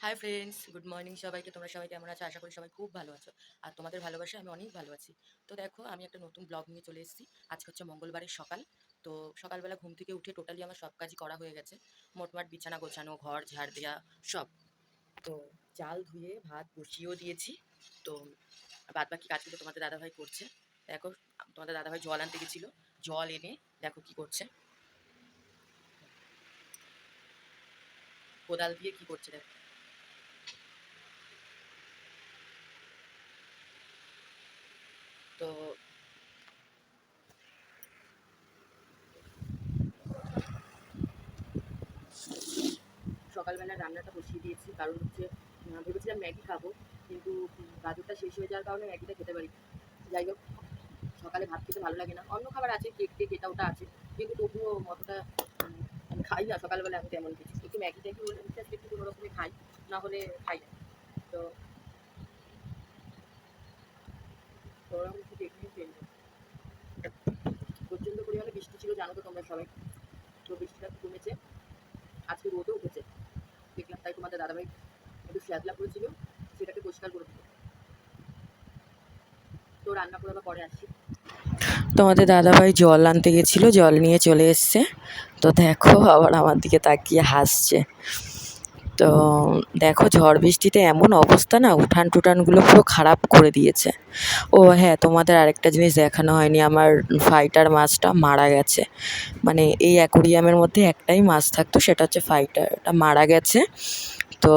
Hi friends good morning সবাইকে। তোমরা সবাই কেমন আছো? আশা করি সবাই খুব ভালো আছো। আর তোমাদের ভালোবাসায় আমি অনেক ভালো আছি। তো দেখো, আমি একটা নতুন ব্লগ নিয়ে চলে এসেছি। আজকে হচ্ছে মঙ্গলবারের সকাল। তো সকালবেলা ঘুম থেকে উঠে টোটালি আমার সব কাজই করা হয়ে গেছে। মোটমাট বিছানা গোছানো, ঘর ঝাড় দেওয়া সব। তো চাল ধুয়ে, ভাত বসিয়েও দিয়েছি। তো বাদ বাকি কাজগুলো তোমাদের দাদাভাই করছে। দেখো, তোমাদের দাদাভাই জল আনতে গেছিল। জল এনে দেখো কি করছে। কোদাল দিয়ে কি করছে দেখো। তো সকালবেলা রান্নাটা বসিয়ে দিয়েছি, কারণ হচ্ছে ভেবেছিলাম ম্যাগি খাব, কিন্তু গাজরটা শেষ হয়ে যাওয়ার কারণে ম্যাগিটা খেতে পারি যাই হোক, সকালে ভাত খেতে ভালো লাগে না। অন্য খাবার আছে, কেক টেক, এটা ওটা আছে, কিন্তু তবুও অতটা খাই না, সকালবেলা আমি তেমন কিছু। একটু ম্যাগি ট্যাগি হলে একটু কোনো রকমে খাই, না হলে খাই না। তো নেব। প্রচণ্ড পরিমাণে বৃষ্টি ছিল, জানো তো তোমরা সবাই। তো বৃষ্টিটা কমেছে, আজকে রোদও উঠেছে। দেখলাম তাই তোমাদের দাদাভাই একটু শ্যাদলা করেছিল, সেটাকে পরিষ্কার করে দিল। তো রান্না করে আবার পরে আসছি। তোমাদের দাদাভাই জল আনতে গেছিল, জল নিয়ে চলে এসছে। তো দেখো আবার আমার দিকে তাকিয়ে হাসছে। তো দেখো ঝড় বৃষ্টিতে এমন অবস্থা না, উঠান টুটানগুলো পুরো খারাপ করে দিয়েছে। ও হ্যাঁ তোমাদের আরেকটা জিনিস দেখানো হয়নি, আমার ফাইটার মাছটা মারা গেছে। মানে এই অ্যাকোরিয়ামের মধ্যে একটাই মাছ থাকতো, সেটা হচ্ছে ফাইটার ওটা মারা গেছে। তো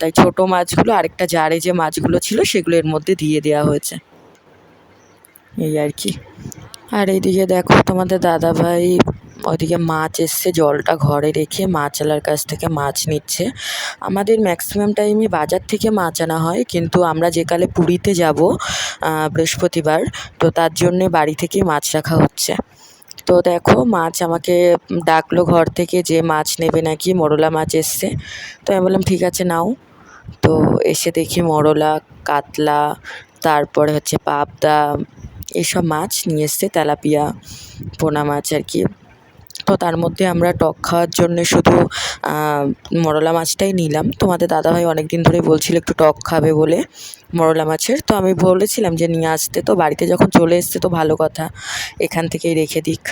তাই ছোট মাছগুলো, আরেকটা জারে যে মাছগুলো ছিল, সেগুলো এর মধ্যে দিয়ে দেওয়া হয়েছে। এই আর কি। আর এইদিকে দেখো তোমাদের দাদাভাই ওইদিকে মাছ এসছে, জলটা ঘরে রেখে মাছওয়ালার কাছ থেকে মাছ নিচ্ছে। আমাদের ম্যাক্সিমাম টাইমই বাজার থেকে মাছ আনা হয়, কিন্তু আমরা যেকালে পুরীতে যাব বৃহস্পতিবার, তো তার জন্যে বাড়ি থেকেই মাছ রাখা হচ্ছে। তো দেখো, মাছ আমাকে ডাকলো ঘর থেকে যে মাছ নেবে নাকি, মরলা মাছ এসছে। তো আমি বললাম, ঠিক আছে, নাও। তো এসে দেখি মরলা, কাতলা, তারপরে হচ্ছে পাবদা, এসব মাছ নিয়ে এসছে, তেলাপিয়া, পোনা মাছ আর কি। তো তার মধ্যে আমরা টক খাওয়ার জন্যে শুধু মরলা মাছটাই নিলাম। তোমাদের দাদাভাই অনেক দিন ধরে বলছিল একটু টক খাবে বলে মরলা মাছের। তো আমি বলেছিলাম যে নিয়ে আসতে। তো বাড়িতে যখন চলে এসছে তো ভালো কথা। এখান থেকেই রেখে দিক।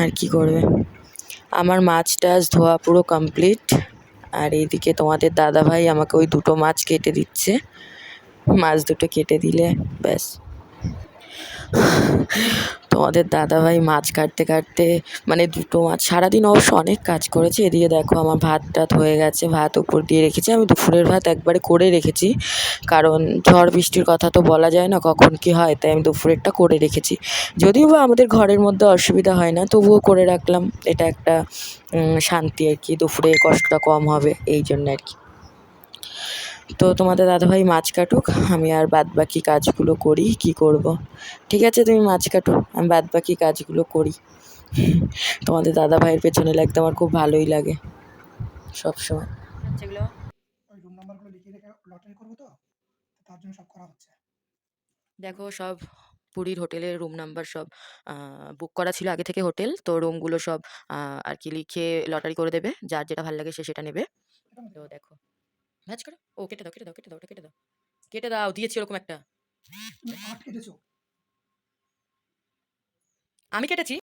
আর কি করবে? আমার মাছ টাছ ধোয়া পুরো কমপ্লিট আর এইদিকে তোমাদের দাদাভাই আমাকে ওই দুটো মাছ কেটে দিচ্ছে। মাছ দুটো কেটে দিলে ব্যাস। তোমাদের দাদাভাই মাছ কাটতে কাটতে মানে দুটো মাছ, সারাদিন অবশ্য অনেক কাজ করেছে। এদিকে দেখো আমার ভাত টাত হয়ে গেছে, ভাত উপর দিয়ে রেখেছি। আমি দুপুরের ভাত একবারে করে রেখেছি, কারণ ঝড় বৃষ্টির কথা তো বলা যায় না, কখন কি হয়, তাই আমি দুপুরেরটা করে রেখেছি। যদিও বা আমাদের ঘরের মধ্যে অসুবিধা হয় না, তবুও করে রাখলাম। এটা একটা শান্তি আর কি, দুপুরে কষ্টটা কম হবে, এই জন্য আর কি। তো তোমাদের দাদাভাই মাছ কাটুক আমি আর বাদ বাকি কাজগুলো করি কি করব। ঠিক আছে তুমি মাছ কাটো আমি বাদ বাকি কাজগুলো করি। তোমাদের দাদাভাইয়ের পেছনে লাগতে আমার খুব ভালোই লাগে সবসময় সেগুলো রুম নাম্বারগুলো লিখিয়ে রেখে লটারি করব তো তো তার জন্য সব করা হচ্ছে। দেখো সব পুরীর হোটেলের রুম নাম্বার সব বুক করা ছিল আগে থেকে হোটেল তো রুমগুলো সব আর কি লিখে লটারি করে দেবে যার যেটা ভালো লাগে সে সেটা নেবে। তো দেখো। ম্যাচ করো? ও কেটে দাও কেটে দাও কেটে দাও কেটে দাও। কেটে দাও দিয়েছি ওরকম একটা। আমি কেটেছি।